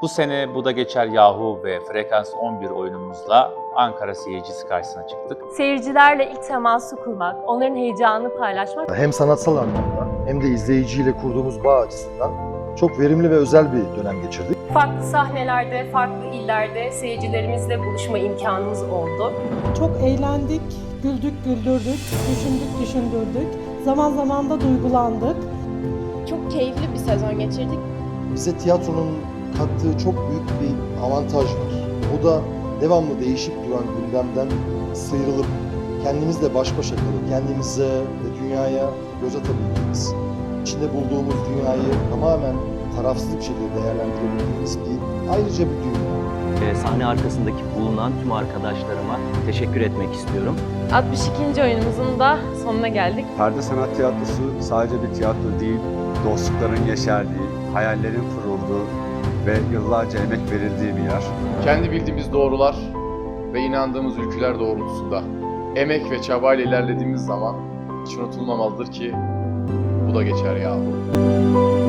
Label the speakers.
Speaker 1: Bu sene Bu da Geçer Yahu ve Frekans 11 oyunumuzla Ankara seyircisi karşısına çıktık.
Speaker 2: Seyircilerle ilk teması kurmak, onların heyecanını paylaşmak
Speaker 3: Hem sanatsal anlamda hem de izleyiciyle kurduğumuz bağ açısından çok verimli ve özel bir dönem geçirdik.
Speaker 2: Farklı sahnelerde, farklı illerde seyircilerimizle buluşma imkanımız oldu.
Speaker 4: Çok eğlendik, güldük, güldürdük, düşündük, düşündürdük. Zaman zaman da duygulandık.
Speaker 5: Çok keyifli bir sezon geçirdik.
Speaker 3: Bize tiyatronun kattığı çok büyük bir avantaj var. O da devamlı değişip duran gündemden sıyrılıp kendimizle baş başa kalıp kendimize ve dünyaya göz atabildiğimiz, içinde bulduğumuz dünyayı tamamen tarafsız bir şekilde değerlendirebildiğimiz bir ayrıca bir dünya.
Speaker 6: Ee, sahne arkasındaki bulunan tüm arkadaşlarıma teşekkür etmek istiyorum.
Speaker 2: 62. oyunumuzun da sonuna geldik.
Speaker 7: Perde Sanat Tiyatrosu sadece bir tiyatro değil, dostlukların yeşerdiği, hayallerin kurulduğu ve yıllarca emek verildiği bir yer.
Speaker 8: kendi bildiğimiz doğrular ve inandığımız ülkeler doğrultusunda emek ve çabayla ilerlediğimiz zaman hiç unutulmamalıdır ki bu da geçer yahu.